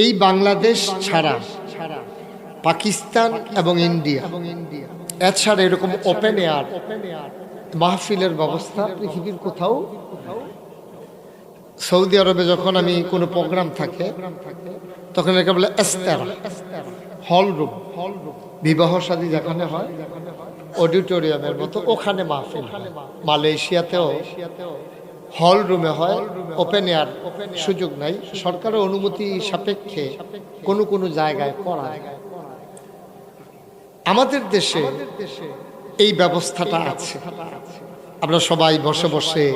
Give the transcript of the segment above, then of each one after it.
এই বাংলাদেশ ছাড়া পাকিস্তান এবং ইন্ডিয়া এছাড়া এরকম ওপেন এয়ার মাহফিলের ব্যবস্থা পৃথিবীর কোথাও সৌদি আরবে যখন আমি কোনো প্রোগ্রাম থাকে, তখন একে বলে এস্তেরা হল রুম বিবাহ শাদী যেখানে হয় অডিটোরিয়ামের মতো, ওখানে মাহফিল। মালয়েশিয়াতেও হল রুমে হয় ওপেন এয়ার সুযোগ নাই, সরকারের অনুমতি সাপেক্ষে কোনো কোনো জায়গায় করা আমাদের দেশে এই ব্যবস্থাটা আছে। আমরা সবাই বসে বসে,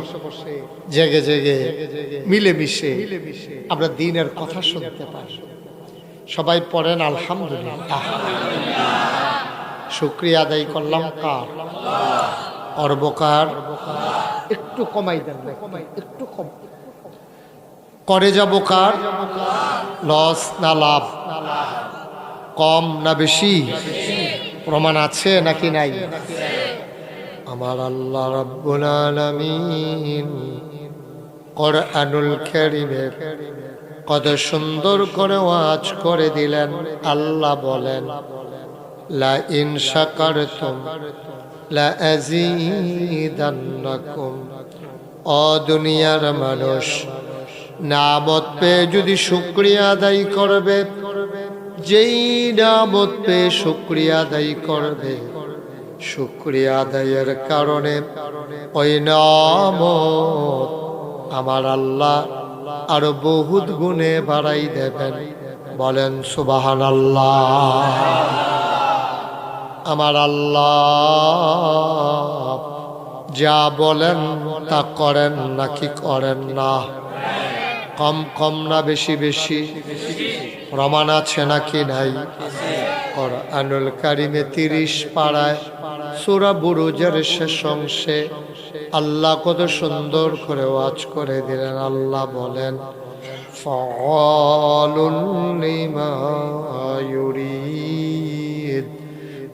জেগে জেগে, মিলেমিশে আমরা দিনের কথা শুনতে পাই। সবাই পড়েন, আলহামদুলিল্লাহ। শুক্রিয়া আদায় করলাম। কার অর্বকার একটু কমাই দেন একটু কম। করে যাব কার লস না লাভ। কম না বেশি। প্রমাণ আছে নাকি নাই? আমার আল্লাহ রাব্বুল আলামিন কোরআনুল কারীমের কত সুন্দর করে ওয়াজ করে দিলেন। আল্লাহ বলেন লা ইন শাকারতুম লা আযীদান্নাকুম ও দুনিয়ার মানুষ, নামত পেয়ে যদি শুক্রিয়া আদায় করবে, যেই নামত পেয়ে শুক্রিয়া আদায় করবে, শুক্রিয়া আদায়ের কারণে ওই নামত আমার আল্লাহ আরও বহুত গুণে বাড়াই দেবেন। বলেন সুবাহান আল্লাহ আমার আল্লাহ। যা বলেন তা করেন নাকি করেন না। কম কম না বেশি বেশি। প্রমাণ আছে নাকি নাই? আনুল কারিমে তিরিশ পাড়ায় সুরা বুরুজের শেষ অংশে আল্লাহ কত সুন্দর করে ওয়াজ করে দিলেন, আল্লাহ বলেন, ফলুন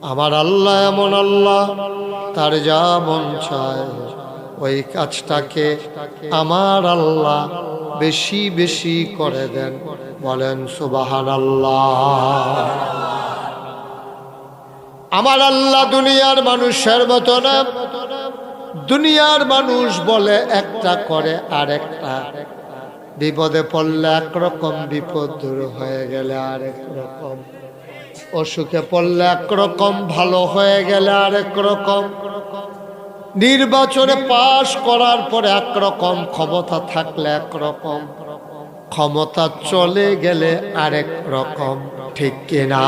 আমার আল্লাহ এমন আল্লাহ, তার যা মন চায়, ওই কাজটাকে আমার আল্লাহ বেশি বেশি করে দেন, বলেন সুবাহান আল্লাহ আমার আল্লাহ দুনিয়ার মানুষের মতো না, দুনিয়ার মানুষ বলে একটা করে আর একটা বিপদে পড়লে একরকম বিপদ দূর হয়ে গেলে আরেক রকম। অসুখে পড়লে একরকম ভালো হয়ে গেলে আরেক রকম নির্বাচনে পাশ করার পরে একরকম ক্ষমতা থাকলে একরকম। ক্ষমতা চলে গেলে আরেক রকম ঠিক কিনা?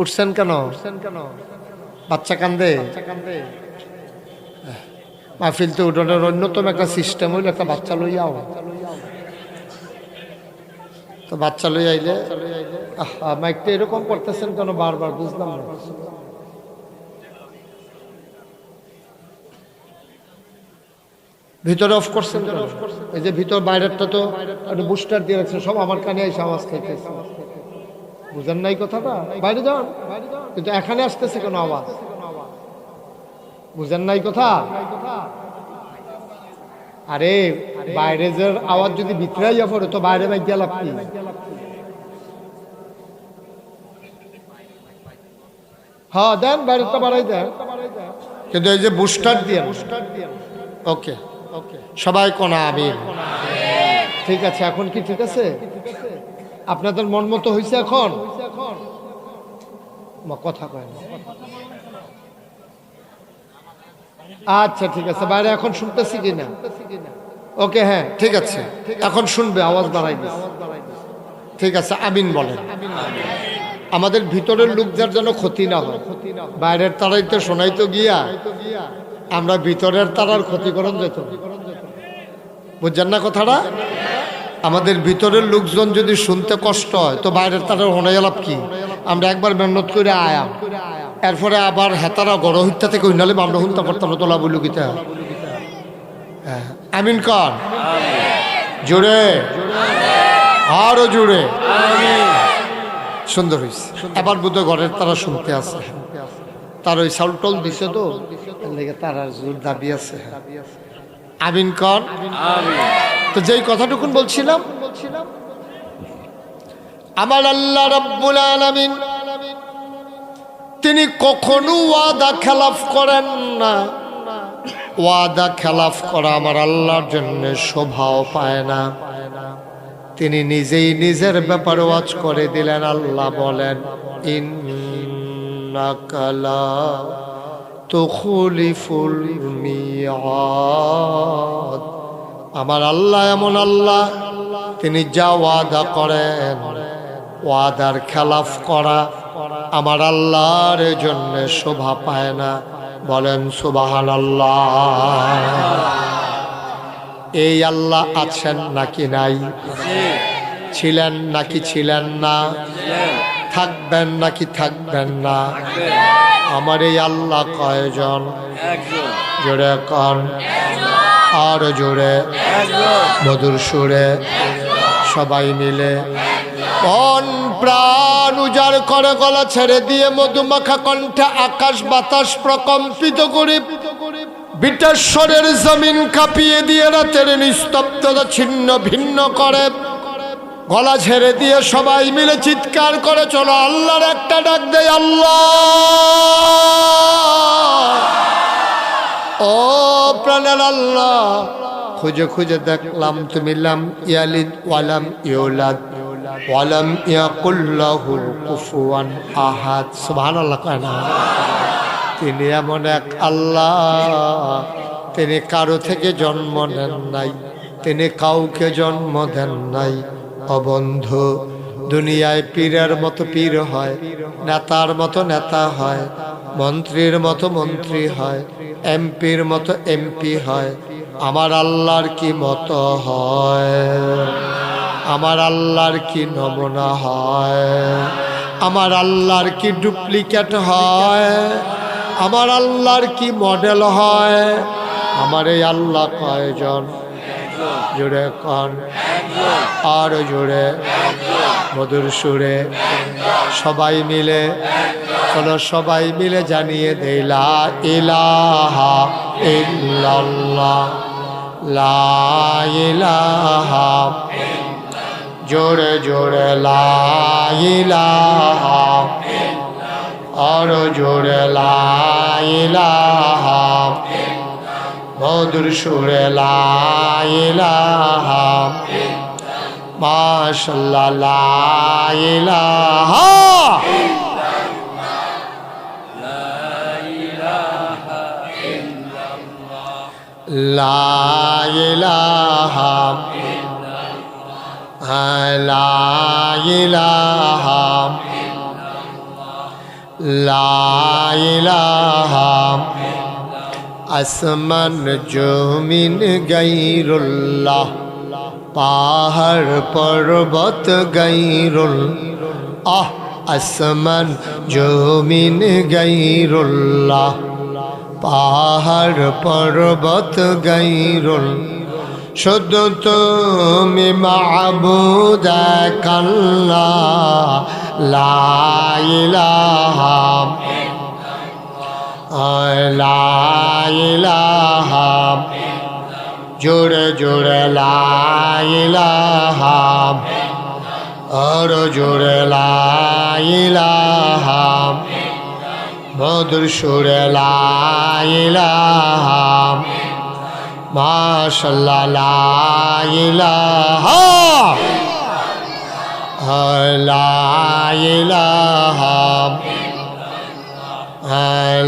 উঠছেন কেন? উঠছেন কেন বাচ্চা কান্দে? মাহফিল তো উঠোনের অন্যতম একটা সিস্টেম হইল একটা বাচ্চা লইয়াও। তো বাচ্চা লই আইলে আহা, মাইকটা এরকম করতেছেন কেন? বারবার বুঝলাম না। ভিতরে অফ করছেন? এই যে ভিতর বাইরেরটা তো একটু বুস্টার দিয়ে রাখছে সব আমার কানে এসে আওয়াজ খাইতেছে। বুঝেন নাই কথাটা? বাইরে যান। কিন্তু এখানে আসতেছে কেন আওয়াজ? বুঝেন নাই কথা? আরে বাইরে যে আওয়াজ যদি ভিতরে ইয়া পড়ে তো বাইরে বাইক গেল আপনি হ্যাঁ দেন বাইরেটা বাড়াই দেন। কিন্তু এই যে বুস্টার দিয়ে ওকে ওকে সবাই কোনা আমিন। ঠিক আছে এখন কি ঠিক আছে? আপনাদের মন মতো হয়েছে এখন? কথা কয় না। আচ্ছা ঠিক আছে বাইরে এখন শুনতেছি কিনা? ওকে হ্যাঁ ঠিক আছে। এখন শুনবে, আওয়াজ বাড়াই ঠিক আছে, আমিন বলেন। আমাদের ভিতরের লোক যার যেন ক্ষতি না হয়। বাইরের তারাই তো শোনাই তো গিয়া, আমরা ভিতরের তারার ক্ষতিকরণ যেত বুঝছেন না কথাটা? আমাদের ভিতরের লোকজন যদি শুনতে কষ্ট হয়, তো বাইরের তারা হোনাই লাভ কি? আমরা একবার মেহনত করে আয়াম। এরপরে আবার হেতারা গড় হত্যা থেকে হইনালে আমরা হুনতে পারতাম তোলা বলু গীতা হ্যাঁ। আমিন কর জোরে আরও জোরে সুন্দর হয়েছে এবার বুধ ঘরের তারা শুনতে আছে। তার ওই চাউল টল দিছে তো। তার জোর দাবি আছে। আমিন কর তো যেই কথাটুকুন বলছিলাম, আমার আল্লাহ রব্বুল আলামিন, তিনি কখনো ওয়াদা খেলাফ করেন না। ওয়াদা খেলাফ করা আমার আল্লাহর জন্য শোভাও পায় না। তিনি নিজেই নিজের ব্যাপারে ওয়াজ করে দিলেন, আল্লাহ বলেন আমার আল্লাহ এমন আল্লাহ, তিনি যা ওয়াদা করেন, ওয়াদার খেলাফ করা আমার আল্লাহর জন্য শোভা পায় না। বলেন সুবাহান এই আল্লাহ আছেন নাকি নাই? ছিলেন নাকি ছিলেন না? থাকবেন নাকি থাকবেন না? আমার এই আল্লাহ কয়জন? জোরে কন। আর জোরে। মধুর সুরে। সবাই মিলে। মন প্রাণ উজাড় করে, গলা ছেড়ে দিয়ে মধুমাখা কণ্ঠে আকাশ বাতাস প্রকম্পিত করে। বিটেশ্বরের জমিন কাঁপিয়ে দিয়ে রাতের নিস্তব্ধতা ছিন্ন ভিন্ন করে। গলা ছেড়ে দিয়ে সবাই মিলে চিৎকার করে, চলো আল্লাহর একটা ডাক দেয় আল্লাহ! ও প্রাণের আল্লাহ, খুঁজে খুঁজে দেখলাম, তুমি লাম ইয়ালিদ ওয়ালাম ইউলাদ। ওয়ালাম ইয়াকুল্লাহু কুফুয়ান আহাদ। সুবহানাল্লাহ তিনি এমন এক আল্লাহ, তিনি কারও থেকে জন্ম নেন নাই, তিনি কাউকে জন্ম দেন নাই। অবন্ধু, দুনিয়ায় পীরের মতো পীর হয়, নেতার মতো নেতা হয়, মন্ত্রীর মতো মন্ত্রী হয়, এমপির মতো এমপি হয়। আমার আল্লাহর কি মতো হয়? আমার আল্লাহর কি নমুনা হয়? আমার আল্লাহর কি ডুপ্লিকেট হয়? আমার আল্লাহর কি মডেল হয়? আমার এই আল্লাহ কয়জন? জুড়ে কন। আর জুড়ে মধুর সুরে। সবাই মিলে, চলো সবাই মিলে জানিয়ে দিলা ইলাহা ইল্লাল্লাহ। লা ইলাহা জোরে জোরে লা ইলাহা আর জোরে লা ইলাহা মধুর সুরে লা ইলাহা মাশাল্লাহ লা ইলাহা লা ইলাহা লা ইলাহা লা ইলাহা আসমান জমিন গাইরুল্লাহ পাহাড় পর্বত গাইরুল আহ আসমান জমিন গাইরুল্লাহ পাহাড় পর্বত গাইরুল শুধু তুমি মাবুদ কাল্লা লাইলাহা লাইলাহা জোরে জোরে আর জোরে লাইলাহা মধুর সুরে লাইলাহা মাশাল্লাহ লাইলাহা লাইলাহা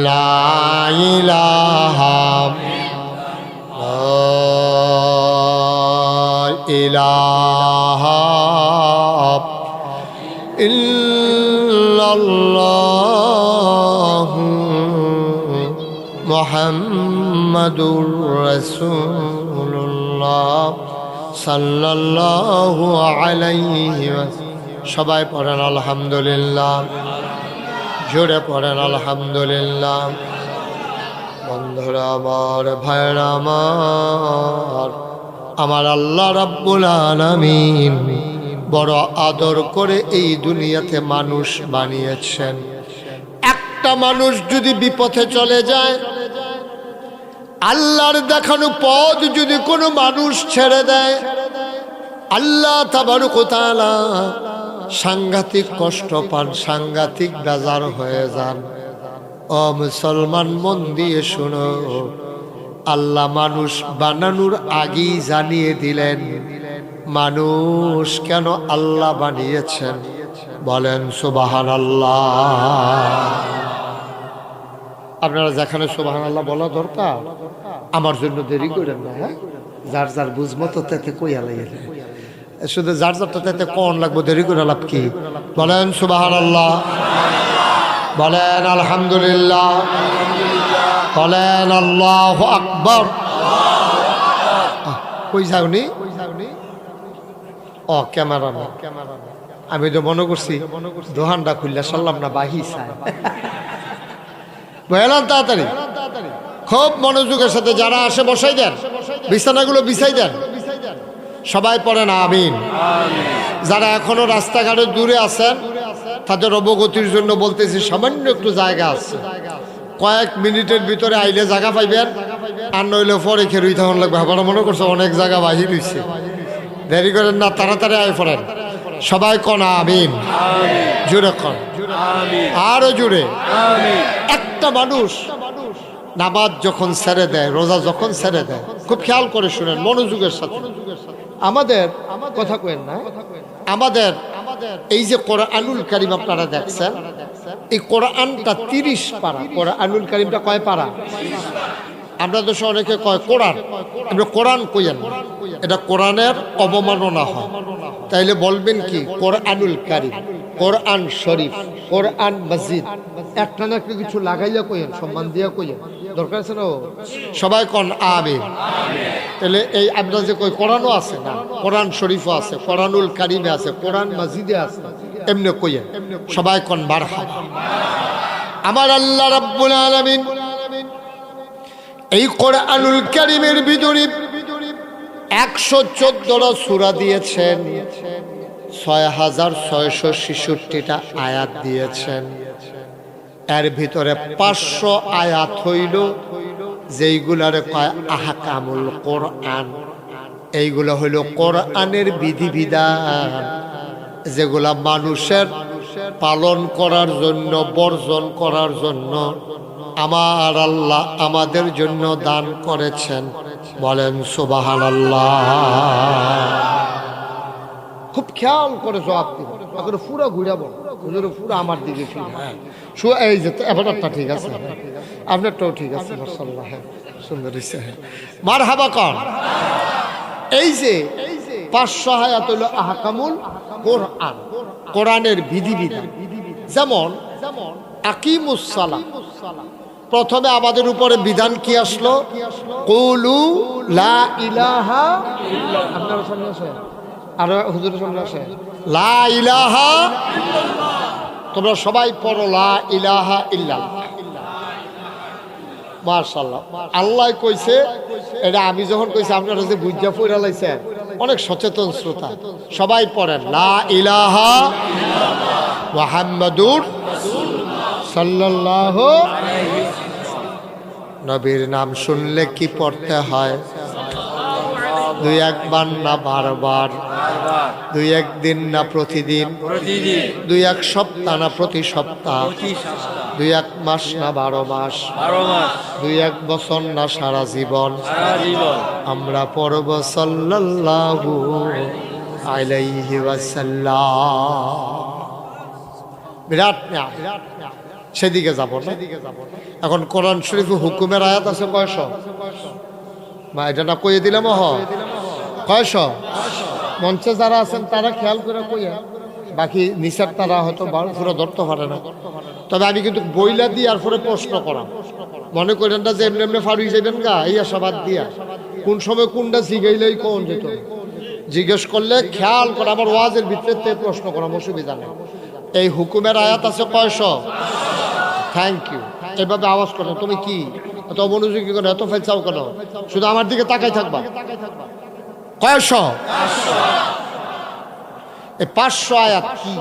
লাইলাহা ইলাহা ইল্লাল্লাহ মোহাম্মদুর রসুল্লাহ সাল্লাল্লাহু আলাইহি সবাই পড়েন আলহামদুলিল্লাহ। জোরে পড়েন আলহামদুলিল্লাহ। বন্ধুরা আমার ভাইরা আমার আমার আল্লাহ রাব্বুল আলামিন বড় আদর করে এই দুনিয়াতে মানুষ বানিয়েছেন। একটা মানুষ যদি বিপথে চলে যায় আল্লাহর দেখানো পথ যদি কোনো মানুষ ছেড়ে দেয়, আল্লাহ তাবারুক ও তাআলা সাংঘাতিক কষ্ট পান, সাংঘাতিক বেজার হয়ে যান। ও মুসলমান মন দিয়ে শুনো, আল্লাহ মানুষ বানানোর আগেই জানিয়ে দিলেন, মানুষ কেন আল্লাহ বানিয়েছেন? বলেন সুবাহান আল্লাহ আপনারা যেখানে সুবাহান আল্লাহ বলা দরকার, আমার জন্য দেরি করেন না হ্যাঁ? যার যার বুঝমতো তাতে কইয়া লাগে শুধু যার যারটা তাতে কন লাগবো, দেরি করে লাভ কি? বলেন সুবাহান আল্লাহ বলেন আলহামদুলিল্লাহ। বলেন আল্লাহ আকবর। কই যাওনি ও ক্যামেরা না আমি তো মনে করছি দোহানটা খুললে সারলাম না বাহি চাই বুঝলাম তাড়াতাড়ি। খুব মনোযোগের সাথে যারা আসে বসাই দেন। বিছানাগুলো বিছাই দেন। সবাই পড়েন আমিন। যারা এখনও রাস্তাঘাটে দূরে আছেন, তাদের অবগতির জন্য বলতেছি সামান্য একটু জায়গা আছে। কয়েক মিনিটের ভিতরে আইলে জায়গা পাইবেন, আর নইলে পরে খেরুই তখন লাগবে। আপনারা মনে করছে অনেক জায়গা বাহির হইছে। দেরি করেন না, তাড়াতাড়ি আয় পড়েন। সবাই কন আমিন। জুড়ে কন। আরও জুড়ে। একটা মানুষ নামাজ যখন ছেড়ে দেয়, রোজা যখন ছেড়ে দেয়, খুব খেয়াল করে শুনেন মনোযোগের সাথে। আমাদের কথা কেন না। আমাদের এই যে কোরআনুল কারিম আপনারা দেখছেন, এই কোরআনটা তিরিশ পারা। কোরআনুল কারিমটা কয় পারা? আমরা দেশে অনেকে কয় কোরআন। আমরা কোরআন কইয়েন। এটা কোরআনের অবমাননা হয়। তাইলে বলবেন কি? কোরআনুল কারিম, কোরআন শরীফ, কোরআন মসজিদ। একটা না একটা কিছু লাগাইয়া কইয়েন সম্মান দিয়া কইয়েন দরকার আছে না? সবাই কন আবে তাহলে এই আমরা যে কই কোরআনও আছে না, কোরআন শরীফও আছে, কোরআনুল কারিমে আছে, কোরআন মসজিদে আছে, এমনি কইয়েন সবাই কন মারহাবা আমার আল্লাহ রাব্বুল আলামিন এই কোরআনুল কারিমের ভিতরে একশো চোদ্দটা সুরা দিয়েছেন, ছয় হাজার ছয়শো ছেষট্টিটা আয়াত দিয়েছেন। এর ভিতরে পাঁচশো আয়াত হইল যেইগুলারে কয় আহাকামুল কোরআন। এইগুলো হইল কোরআনের বিধিবিধান, যেগুলা মানুষের পালন করার জন্য, বর্জন করার জন্য আমার আল্লাহ আমাদের জন্য দান করেছেন। বলেন সুবাহান আল্লাহ খুব খেয়াল করে জবাব এখন পুরো ঘুরাবো পুরো আমার দিকে ফিরে। হ্যাঁ। এই যে ঠিক আছে। আপনারটাও ঠিক আছে মার্শাল্লাহ হ্যাঁ সুন্দর হয়েছে হ্যাঁ। মার হাবা কন এই যে পাঁচশো হায়াত হলো আহকামুল কোরআন, কোরআনের বিধিবিধান। যেমন আকিমুসালাম প্রথমে আমাদের উপরে বিধান কি আসলো? কৌলু লা ইলাহা লা ইলাহা তোমরা সবাই পড়ো লা ইলাহা মার্শাল্লাহ আল্লাহ কইছে, এটা আমি যখন কইছি, আপনারা যে বুঝা পড়া লাইছেন, অনেক সচেতন শ্রোতা। সবাই পড়েন, লা ইলাহা মুহাম্মাদুর সাল্লাল্লাহু নবীর নাম শুনলে কি পড়তে হয়? দুই একবার না বারবার? দুই একদিন না প্রতিদিন? দুই এক সপ্তাহ না প্রতি সপ্তাহ? দুই এক মাস না বারো মাস? দুই এক বছর না সারা জীবন? আমরা পরব সাল্লাল্লাহু আলাইহি ওয়াসাল্লাম। বিরাট নেয়া সেদিকে যাব না। এখন কোরআন শরীফ হুকুমের আয়াত আছে কয়শ? মা এটা না কইয়ে দিলাম হ কয়শ? মঞ্চে যারা আছেন, তারা খেয়াল করে কইয়া। বাকি নিচার তারা হয়তো বা- পুরো ধরতে পারে না। তবে আমি কিন্তু বইলা দিয়ে আর পরে প্রশ্ন করাম। মনে করেন না যে এমনি এমনি ফারুই যাবেন গা, এই আশাবাদ দিয়া। কোন সময় কোনটা জিগাইলেই কোন যেত জিজ্ঞেস করলে খেয়াল করে, আমার ওয়াজের ভিতরে প্রশ্ন করাম, অসুবিধা নেই। এই হুকুমের আয়াত আছে কয়শ? থ্যাংক ইউ এভাবে আওয়াজ করো। তুমি কি? এত মনোযোগী কেন এত ফেলছাও কেন শুধু আমার দিকে তাকাই থাকবা। কয়শ? এই পাঁচশো আয়াত কি?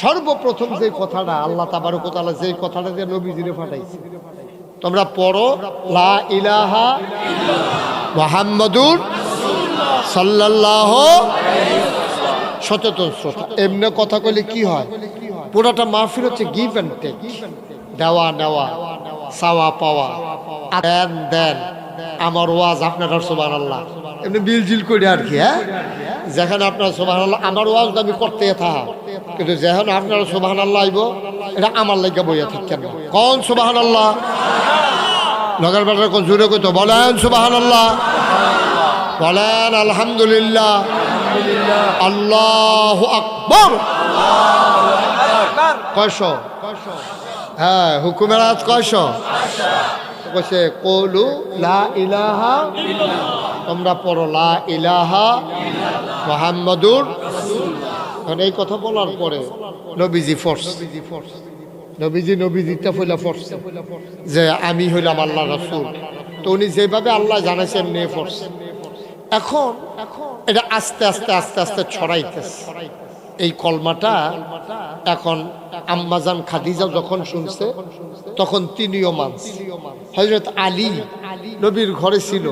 সর্বপ্রথম যে কথাটা আল্লাহ তাবারকতালা যে কথাটা দিয়ে নবীজিরে ফাটাইছে তোমরা পড়ো, লা ইলাহা মোহাম্মদুর সাল্লাল্লাহ সচেতন শ্রোতা, এমনি কথা কইলে কি হয়? পুরোটা মাহফিল হচ্ছে গিভ অ্যান্ড টেক দেওয়া, নেওয়া, চাওয়া, পাওয়া। দেন দেন। আমার ওয়াজ আপনার সোবান আল্লাহ এমনি বিল জিল করে আর কি হ্যাঁ? যেখানে আপনার সোবান আল্লাহ আমার ওয়াজ আমি করতে থাকা। কিন্তু যেখানে আপনার সোবাহান আল্লাহ আইব, এটা আমার লাগে বইয়া থাকেন কোন? সোবাহান আল্লাহ নগর বাজার কোন জুড়ে কইতো, বলেন সোবাহান আল্লাহ বলেন আলহামদুলিল্লাহ। আল্লাহ আকবর। কয়শ? হ্যাঁ হুকুমের আজ কয়শ? কইছে কলু লা ইলাহা তোমরা পড়ো, লা ইলাহা মোহাম্মদুর এখন এই কথা বলার পরে নবীজি ফোর্স নবীজি নবীজিটা ফইলা ফোর্স যে আমি হইলাম আল্লাহ রাসূল। তো উনি যেভাবে আল্লাহ জানাইছেন নিয়ে ফোর্স এখন এটা আস্তে আস্তে আস্তে আস্তে ছড়াইতেছে। এই কলমাটা এখন আম্মাজান খাদিজা যখন শুনছে, তখন তিনিও মানছে। হজরত আলী নবীর ঘরে ছিল,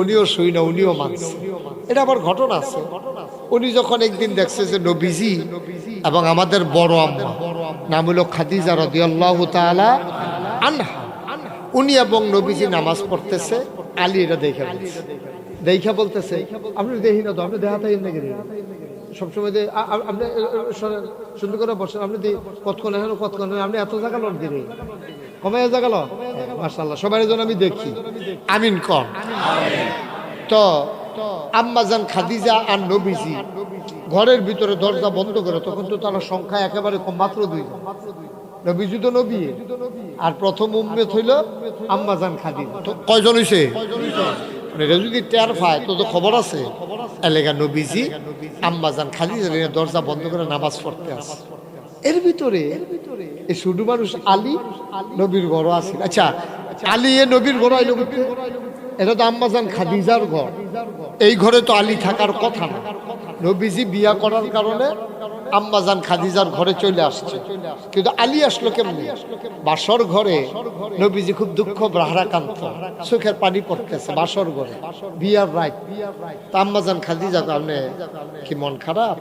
উনিও শুই না, উনিও মানছে। এটা আবার ঘটনা আছে। উনি যখন একদিন দেখছে যে নবীজি এবং আমাদের বড় আম্মা, নাম হলো খাদিজা রদিয়াল্লাহু তাআলা আনহা। উনি এবং নবীজি নামাজ পড়তেছে, আলী এটা দেখে। দেখা বলতেছে, আপনি দেখি না তো, আপনি দেখাতাই নাকি? সবসময় যে আপনি সুন্দর করে বসেন, আপনি কতক্ষণ এখন কতক্ষণ আপনি এত জায়গা লন দিলে কমে জায়গা লন? মার্শাল্লাহ সবাই জন্য আমি দেখি। আমিন কম। তো, আম্মাজান খাদিজা আর নবীজি, ঘরের ভিতরে দরজা বন্ধ করে, তখন তো তারা সংখ্যা একেবারে কম, মাত্র দুই দুইজন। নবীজি তো নবী। আর প্রথম উম্মেত হইল আম্মাজান খাদিজা তো কয়জন হইছে? মানে এটা যদি টের পায় তো তো খবর আছে। এলাকা নবীজি আম্মাজান খাদিজা দরজা বন্ধ করে নামাজ পড়তে আসে এর ভিতরে এই শুধু মানুষ আলী নবীর ঘর আছে। আচ্ছা আলী এ নবীর ঘর আইলো? এটা তো আম্মাজান খাদিজার ঘর। এই ঘরে তো আলী থাকার কথা না। নবীজি বিয়া করার কারণে আম্মাজান খাদিজার ঘরে চলে আসছে। কিন্তু আলী আসলো কেমনি? বাসর ঘরে নবীজি খুব দুঃখ ব্রাহ্রাকান্ত চোখের পানি পড়তেছে বাসর ঘরে। বিয়ার রাইট তা আম্মাজান খাদিজা আপনি কি মন খারাপ?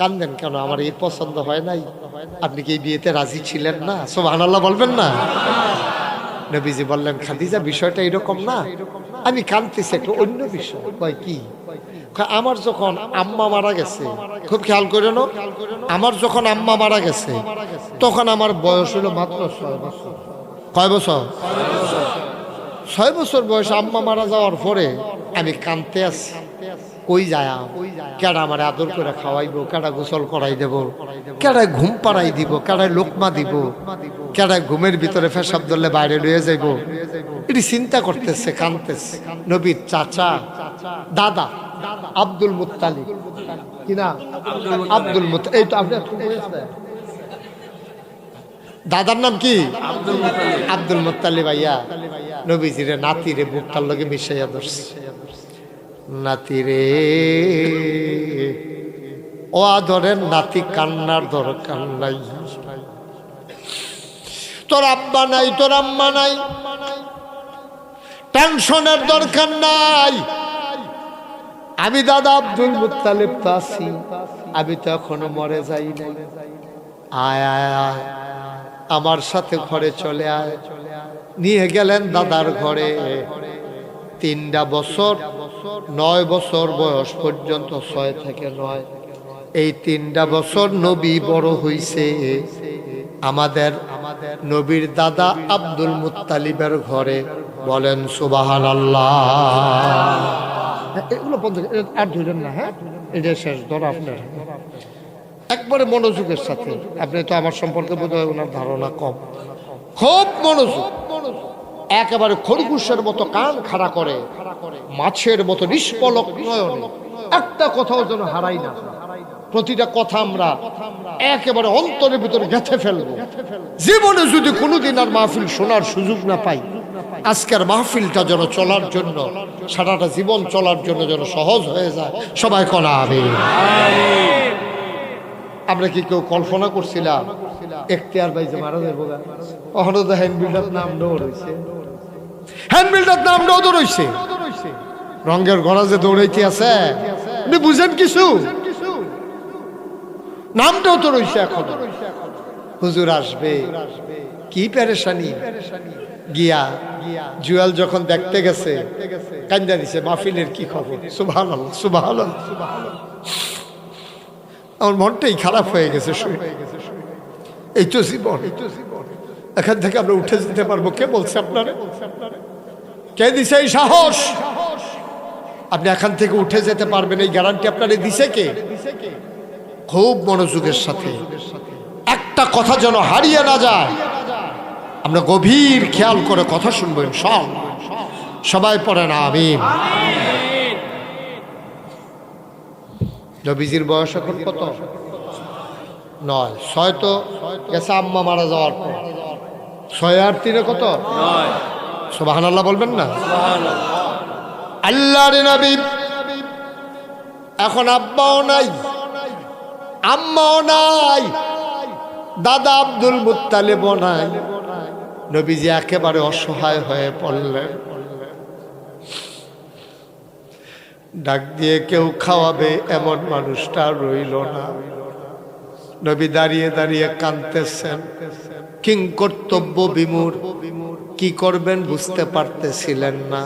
কান্দেন কেন? আমার এই পছন্দ হয় নাই। আপনি কি এই বিয়েতে রাজি ছিলেন না? সোহানাল্লাহ বলবেন না? নবীজি বললেন, খাদিজা, বিষয়টা এরকম না। আমি কানতেছি একটা অন্য বিষয়। কয় কি? আমার যখন আম্মা মারা গেছে, খুব খেয়াল করে নো, আমার যখন আম্মা মারা গেছে, তখন আমার বয়স হলো মাত্র ছয় বছর। কয় বছর? ছয় বছর। বয়স আম্মা মারা যাওয়ার পরে আমি কানতে আছি কই যায় কেডা আমার আদর করে খাওয়াইবো? কেডা গোসল করাই দেব? কেডায় ঘুম পাড়াই দিব? কেডায় লোকমা দিব? কেডায় ঘুমের ভিতরে ফেসাব ধরলে বাইরে লয়ে যাইব? এটি চিন্তা করতেছে কানতেছে। নবীর চাচা দাদা আব্দুল মুত্তালিব কিনা আব্দুল মুত এই তো আপনি দাদার নাম কি? আব্দুল মুত্তালি। ভাইয়া। নবীজিরে নাতিরে বুকটার লগে মিশাইয়া ধরছে। নাতিরে। ও আদরের নাতি, কান্নার দরকার নাই তোর আব্বা নাই, তোর আম্মা নাই। টেনশনের দরকার নাই। আমি দাদা আব্দুল মুত্তালিব তো আছি আমি তো এখনও মরে যাই নাই। আয় আয় আয়। আমার সাথে ঘরে চলে আয়। নিয়ে গেলেন দাদার ঘরে। তিনটা বছর নয় বছর বয়স পর্যন্ত ছয় থেকে নয়। এই তিনটা বছর নবী বড় হইছে। আমাদের নবীর দাদা আব্দুল মুত্তালিবের ঘরে বলেন সুবাহান আল্লাহ এগুলো আর ধরেন না হ্যাঁ? এটা শেষ, ধরো আপনার। একবারে মনোযোগের সাথে। আপনি তো আমার সম্পর্কে বোধ হয় ওনার ধারণা কম। খুব মনোযোগ মনোযোগ। একেবারে খরগোশের মতো কান খাড়া করে, মাছের মতো নিষ্পলক নয়নে। একটা কথাও যেন হারাই না। প্রতিটা কথা আমরা একেবারে অন্তরের ভিতরে গেঁথে ফেলব। জীবনে যদি কোনোদিন আর মাহফিল শোনার সুযোগ না পাই, আজকের মাহফিলটা যেন চলার জন্য, সারাটা জীবন চলার জন্য যেন সহজ হয়ে যায়। সবাই কনা হবে আমরা কি কেউ কল্পনা করছিলাম, এখতিয়ার ভাই যে মারা যাব কখনো দেখেন বিরাট নাম ডোর হয়েছে হ্যান্ড বিল্ডার নামটাও তো রয়েছে রঙের গড়া যে দৌড়াইতে আছে, আপনি বুঝেন কিছু? নামটাও তো রয়েছে এখন। হুজুর আসবে। কি প্যারেশানি গিয়া, জুয়েল যখন দেখতে গেছে কান্দা দিছে, মাহফিলের কি খবর? সুভান সুভান আমার মনটাই খারাপ হয়ে গেছে শুনে। এই তো জীবন। এখান থেকে আমরা উঠে যেতে পারব। কে বলছে আপনারা? কে দিছে এই সাহস? আপনি এখান থেকে উঠে যেতে পারবেন। এই গ্যারান্টি আপনারে দিছে কে? খুব মনোযোগের সাথে। একটা কথা যেন হারিয়ে না যায়। আমরা গভীর খেয়াল করে কথা শুনবেন সব সবাই পড়ে না আমি নবীজির বয়স এখন কত? নয়, ছয় তো গেছে আম্মা মারা যাওয়ার পর। ছয় আর তিনে কত? সোবাহান আল্লাহ বলবেন না? আল্লাহ রে নবী। এখন আব্বাও নাই আম্মাও নাই দাদা আব্দুল মুত্তালিবও নাই। নবীজি একেবারে অসহায় হয়ে পড়লেন। ডাক দিয়ে কেউ খাওয়াবে এমন মানুষটা রইল না। নবী দাঁড়িয়ে দাঁড়িয়ে কাঁদতেছেন। কিং কর্তব্য বিমূর। কি করবেন বুঝতে পারতেছিলেন না।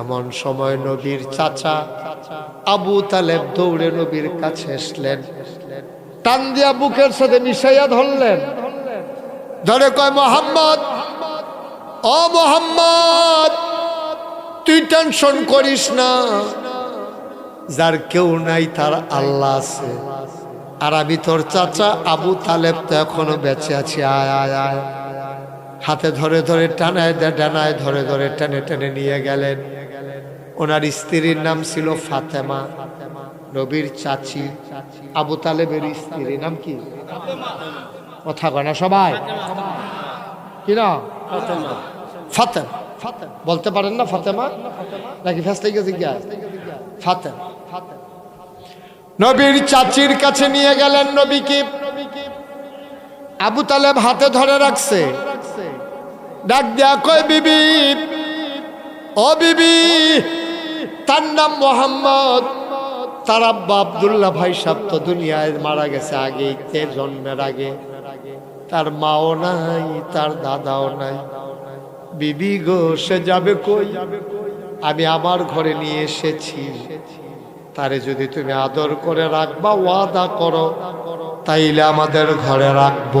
এমন সময় নবীর চাচা আবু তালেব দৌড়ে নবীর কাছে এসলেন। টান দিয়া বুকের সাথে মিশাইয়া ধরলেন। ধরে কয়, মোহাম্মদ, ও মোহাম্মদ, তুই টেনশন করিস না। যার কেউ নাই, তার আল্লাহ আছে। আর আমি তোর চাচা আবু তালেব তো এখনও বেঁচে আছি। আয় আয় আয়। হাতে ধরে ধরে টানায় ডানায় ধরে ধরে টেনে টেনে নিয়ে গেলেন। ওনার স্ত্রীর নাম ছিল ফাতেমা। নবীর চাচি, আবু তালেবের স্ত্রীর নাম কি? কথা কয় সবাই। কি না ফাতেম। বলতে পারেন না ফাতেমা? নাকি ফেসতে গেছে গিয়া ফাতেম। নবীর চাচির কাছে নিয়ে গেলেন নবীকে। আবু তালেব হাতে ধরে রাখছে। ডাক দেয়া কয়, বিবি, ও বিবি, তার নাম মোহাম্মদ। তার আব্বা আবদুল্লাহ ভাই সাহ তো দুনিয়ায় মারা গেছে আগে তে জন্মের আগে? তার মাও নাই, তার দাদাও নাই। বিবি গো, সে যাবে কই? আমি আমার ঘরে নিয়ে এসেছি। তারে যদি তুমি আদর করে রাখবা, ওয়াদা করো, তাইলে আমাদের ঘরে রাখব।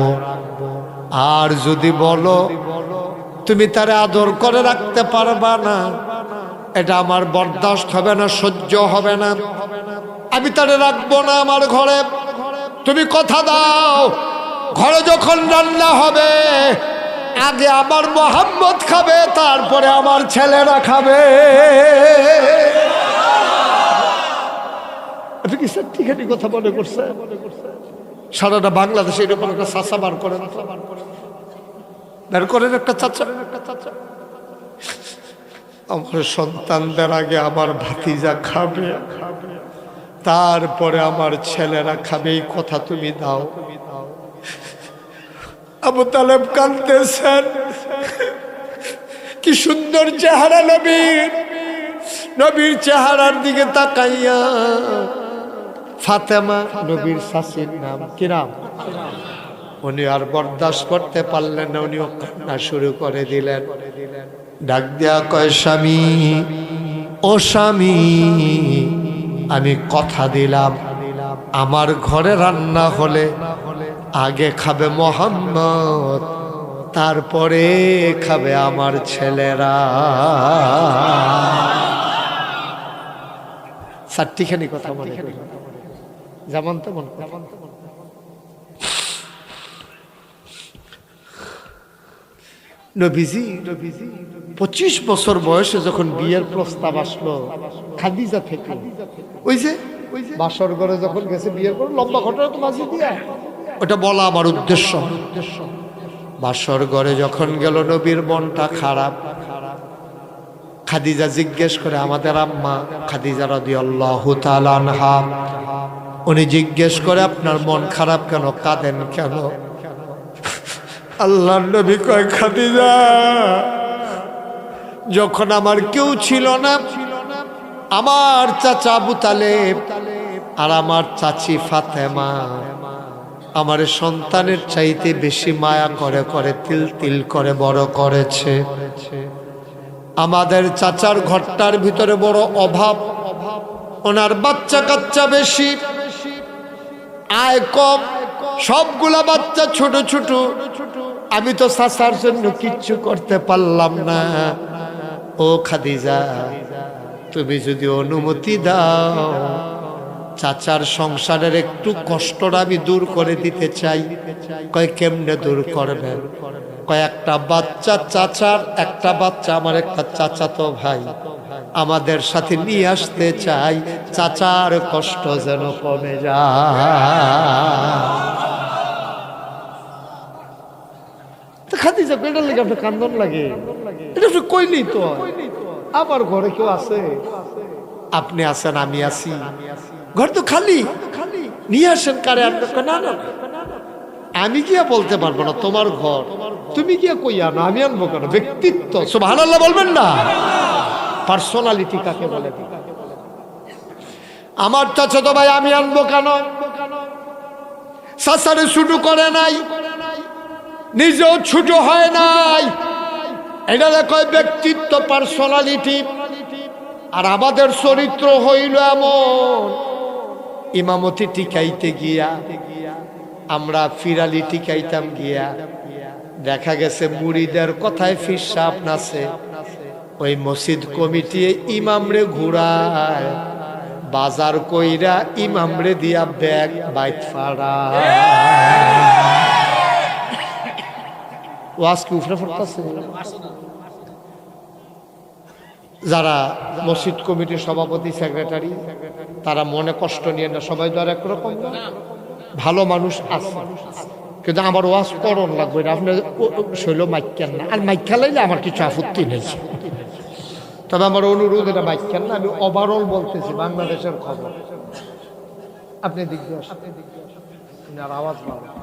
আর যদি বলো, তুমি তারে আদর করে রাখতে পারবা না, এটা আমার বরদাস্ত হবে না, সহ্য হবে না। আমি তারে রাখব না আমার ঘরে। তুমি কথা দাও, ঘরে যখন রান্না হবে, আগে আমার মোহাম্মদ খাবে, তারপরে আমার ছেলেরা খাবে। আপনি কি সত্যিখানি কথা মনে করছে সারাটা বাংলাদেশে এরকম একটা চাচা বার করেন। বের করেন একটা চাচা একটা চাচা। আমার সন্তানদের আগে আমার ভাতিজা খাবে। তারপরে আমার ছেলেরা খাবে, এই কথা তুমি দাও। আবু তালেব কাঁদতেছেন। কি সুন্দর চেহারা নবীর। নবীর চেহারার দিকে তাকাইয়া ফাতেমা নবীর শাসির নাম। কিরাম উনি আর বরদাস্ত করতে পারলেন না, উনিও কান্না শুরু করে দিলেন। ডাক দেয়া কয়, স্বামী, ও স্বামী, আমি কথা দিলাম। আমার ঘরে রান্না হলে আগে খাবে মোহাম্মদ, তারপরে খাবে আমার ছেলেরা। চারটিখানি কথা করি যেমন তেমন নবীজি, পঁচিশ বছর বয়সে যখন বিয়ের প্রস্তাব আসলো, খাদিজা থেকে, ওই যে, বাসর ঘরে যখন গেছে বিয়ের পর, লম্বা ঘটনা তো মাঝে দিয়া ওটা বলা আমার উদ্দেশ্য। উদ্দেশ্য বাসর ঘরে যখন গেল, নবীর মনটা খারাপ। খাদিজা জিজ্ঞেস করে, আমাদের আম্মা খাদিজা রাদি আল্লাহ আনহা? উনি জিজ্ঞেস করে, আপনার মন খারাপ কেন? কাঁদেন কেন? আল্লাহ নবী কয়, খাদিজা, যখন আমার কেউ ছিল না, আমার চাচা আবু তালেব আর আমার চাচি ফাতেমা আমার সন্তানের চাইতে বেশি মায়া করে করে, তিল তিল করে, বড় করেছে। আমাদের চাচার ঘরটার ভিতরে বড় অভাব, ওনার বাচ্চা কাচ্চা বেশি আয় কম সবগুলা বাচ্চা ছোট ছোট। আমি তো চাচার জন্য কিচ্ছু করতে পারলাম না। ও খাদিজা, তুমি যদি অনুমতি দাও, চাচার সংসারের একটু কষ্টটা আমি দূর করে দিতে চাই। কয়, কেমনে দূর করবেন কয়েকটা বাচ্চা চাচার, একটা বাচ্চা আমার, একটা চাচা তো ভাই। আমাদের সাথে নিয়ে আসতে চাই। চাচার কষ্ট যেন কমে যায়। লাগে কান্দন লাগে? এটা কইলেই তো ঘরে কেউ আছে? আপনি আছেন, আমি আছি। ঘর তো খালি। নিয়ে আসেন কারে না না আমি গিয়া বলতে পারব না, তোমার ঘর। তুমি গিয়া কই আনো, আমি আনব কেন? ব্যক্তিত্ব। সুবহানাল্লাহ বলবেন না। পার্সোনালিটি কাকে বলে? আমার চাচা তো ভাই, আমি আনব কেন? সাসারে শুরু করে নাই। নিজেও ছোট হয় নাই। এটা কয় ব্যক্তিত্ব পার্সোনালিটি আর আমাদের চরিত্র হইল এমন, ইমামতি টিকাইতে গিয়া, আমরা ফিরালি টিকাইতাম গিয়া। দেখা গেছে মুড়িদের কথায় ফিরসাপ নাছে ওই মসজিদ কমিটি ইমামরে ঘুরায়, বাজার কইরা ইমামরে দিয়া ব্যাগ পড়তেছে যারা মসজিদ কমিটির সভাপতি, সেক্রেটারি, তারা মনে কষ্ট নিয়ে না, সবাই তো আর একরকম ভালো মানুষ আছে, কিন্তু আমার ওয়াজ করণ লাগবে না। আপনি শৈল মাইকেন না? আর মাইক খেলাইলে আমার কিছু আপত্তি নেই। তবে আমার অনুরোধ, এটা মাইকেন না, আমি ওভারঅল বলতেছি, বাংলাদেশের খবর। আপনি দেখবেন আপনি দেখবেন আপনি আর আওয়াজ পাবেন